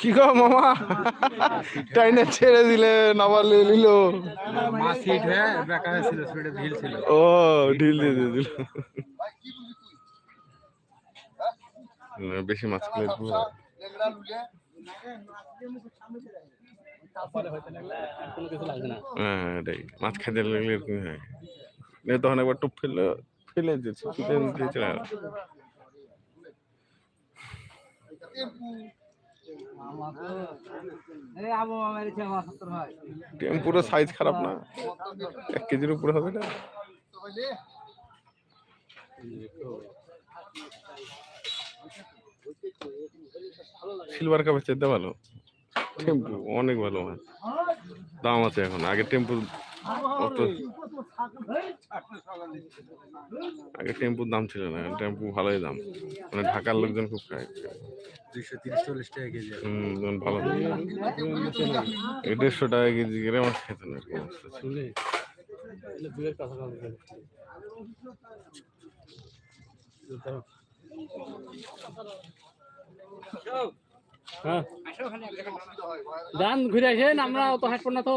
কি গো মামা? টাইনে ছেড়ে দিলে নামার লিয়ে নিল। হয়ে ও ঢিল দিয়ে দিয়ে দিল। বেশি মাছ খেলে হ্যাঁ এটাই। মাছ খাইতে লাগলে এরকম হয়। তখন একবার টুপ ফেললে ফেলে ফেলে দিয়ে চলে গেল। টেম্পুরো সাইজ খারাপ না? এক কেজির উপরে হবে না? সিলভার কাপের চাইতে ভালো। টেম্পু অনেক ভালো মাছ দাম আছে এখন আগে টেম্পু অত আগে টেম্পুর দাম ছিল না টেম্পু ভালোই দাম। মানে ঢাকার লোকজন খুব খায়। দুইশো তিরিশ চল্লিশ টাকা কেজি হম ভালো দেড়শো টাকা কেজি করে মাছ খেতে না অবস্থা? হ্যাঁ। যান ঘুরে আসেন আমরা অত হাঁটবো না তো।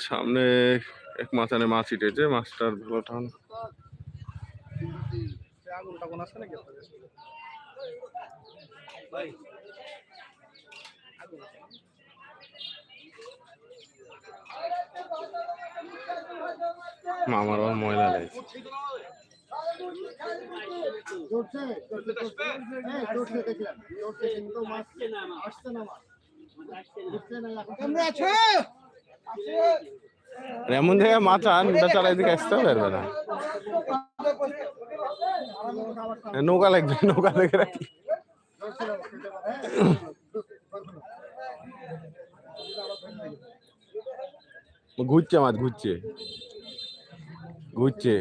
সামনে এক মাচানে মাছ ইটেছে মাছটার ভালো টান আগুন টাগুন নাকি মামার আবার ময়লা লাগছে ধরছে ধরছে ধরছে হ্যাঁ ধরছে দেখলাম ধরছে কিন্তু মাছ আসছে না মাছ উঠছে না এখন তোমরা আছো? আর এমন জায়গায় মাছ আন বেচারা এদিকে আসতে পারবে না নৌকা লাগবে নৌকা দেখে রাখি। ঘুরছে মাছ ঘুরছে। ঘুরছে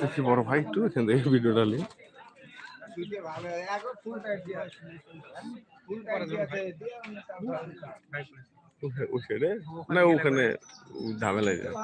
দেখি বড় ভাই? একটু এখান থেকে ভিডিওটা সাইডে না, ওখানে ঝামেলা যায়।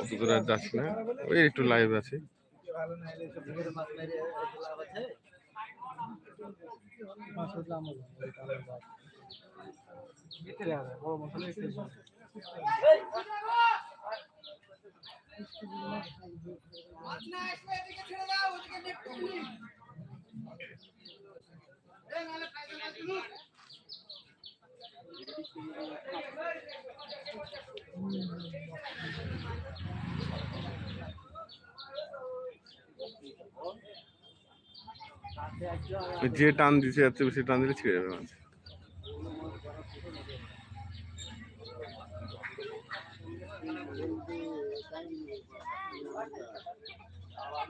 অত দূর যাচ্ছি না। ওই একটু লাইভ আছে। বড় যে টান দিছে এত বেশি টান দিলে ছিঁড়ে যাবে মাছ আপনার মদন হাতে পুকুরে কাজ হুম কিন্তু মাথা শিখতে যায়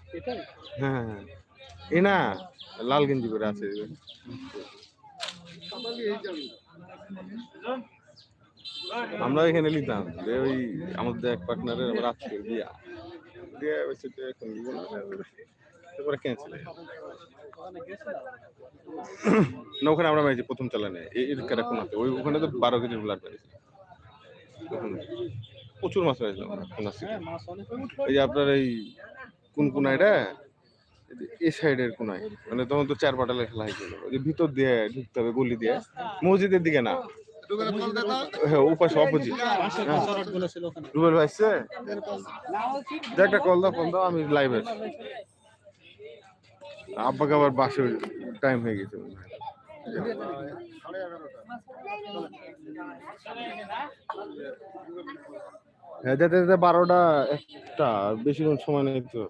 হ্যাঁ হ্যাঁ। এ না লাল গেঞ্জি করে আছে আমরা এখানে নিতাম। যে ওই আমাদের এক পার্টনারের রাত্রে বিয়া। দিয়ে হচ্ছে যে এখন দিব না। তারপরে ক্যান্সেল ওখানে না ওখানে আমরা মাইছি প্রথম চালানে। এর কেরা কোনাতে। ওই ওখানে তো বারো কেজি ব্লাড পেয়েছে প্রচুর মাছ থেকে হ্যাঁ এই যে আপনার এই কোন কোনায়টা এই সাইডের কোনায়। মানে তখন তো চার পাটালের খেলা হয়েছিল যে ভিতর দিয়ে ঢুকতে হবে, গলি দিয়ে। মসজিদের দিকে না। হ্যাঁ ওপাশে অপোজিটগুলো রুবেল ভাই যে একটা আমি আব্বাকে আবার টাইম হয়ে গেছে হয়। হ্যাঁ যেতে যেতে বারোটা একটা বেশি কোন সময় নেই তো।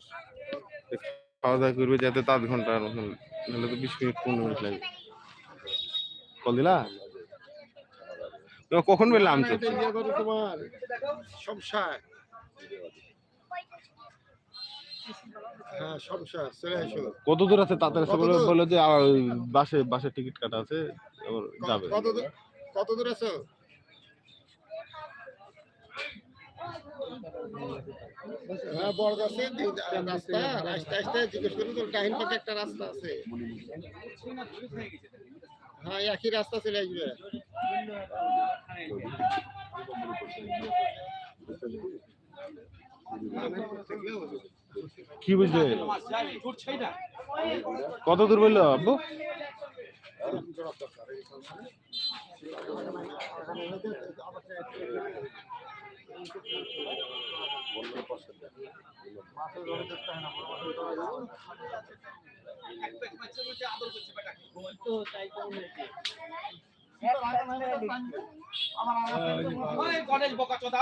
খাওয়া দাওয়া করবে যাতে আধ ঘণ্টা নাহলে তো বিশ মিনিট পনেরো মিনিট লাগবে কল দিলা? কখন বেরলাম তো তোমার সংসার। হ্যাঁ কত দূর আছে? তাড়াতাড়ি বলে বলে যে বাসে বাসে টিকিট কাটা আছে যাবে। কত দূর কত দূর আছো? হ্যাঁ বড়গাছে রাস্তা রাস্তা আসতে জিজ্ঞেস করুন তো ডাহিন পথে একটা রাস্তা আছে। হ্যাঁ একই রাস্তা চলে আসবে। কি বুঝলে কত দূর বলল আব্বু? আমার গণেশ বকা চোদা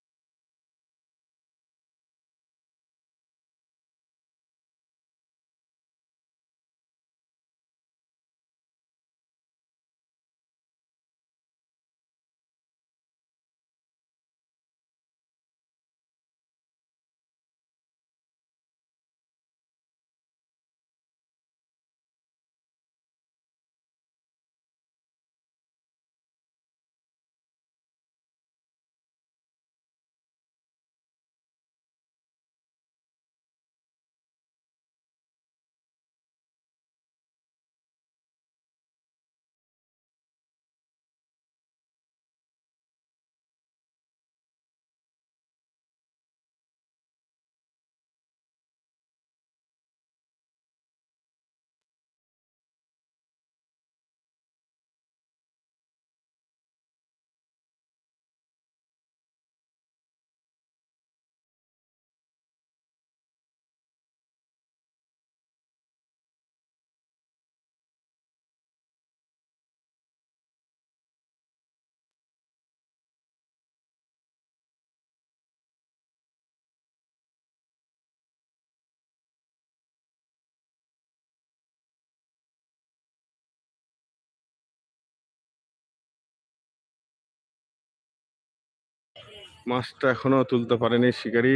মাছটা এখনও তুলতে পারেনি শিকারি।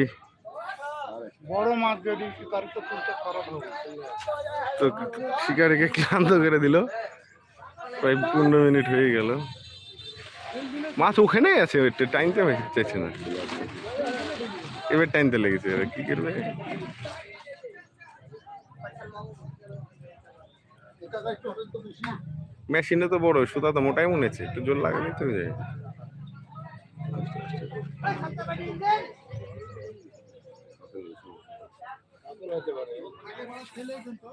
বড় মাছ যদি শিকারি তো তুলতে খারাপ হবে। তো শিকারিকে ক্লান্ত করে দিল। প্রায় পনেরো মিনিট হয়ে গেল। মাছ ওখানেই আছে টাইমতে চাইছে না। এবার টাইমতে লেগেছে এবার কি করবে? মেশিনে তো বড় সুতা তো মোটাই মনে হচ্ছে একটু জোর লাগালে তো খেলে কিন্তু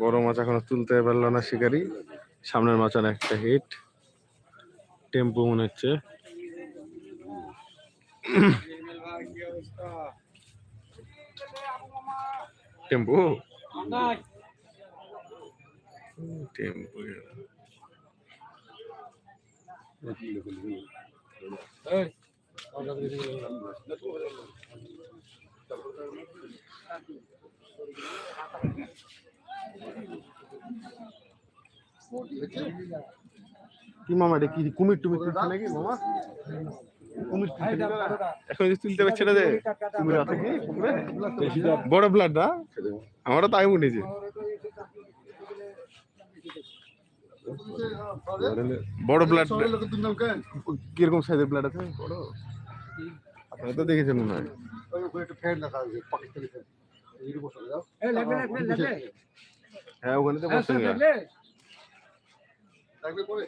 বড় মাছ এখনও তুলতে পারল না শিকারি। সামনের মাচান একটা হিট টেম্পো মনে হচ্ছে। টেম্পো? টেম্পো। কি মামা এটা কি? কুমির টুমির তুলছে নাকি মামা? কুমির? এখন যে তুলতে পারছে না যে কুমির আছে কি? বড় ব্লাড না? আমারও তাই মনে বড় ব্লাড কীরকম সাইজের ব্লাড আছে? বড় আপনারা তো দেখেছেন মনে হয়। পাকিস্তানি হ্যাঁ ওখানে তো বসে লাগবে। পরে?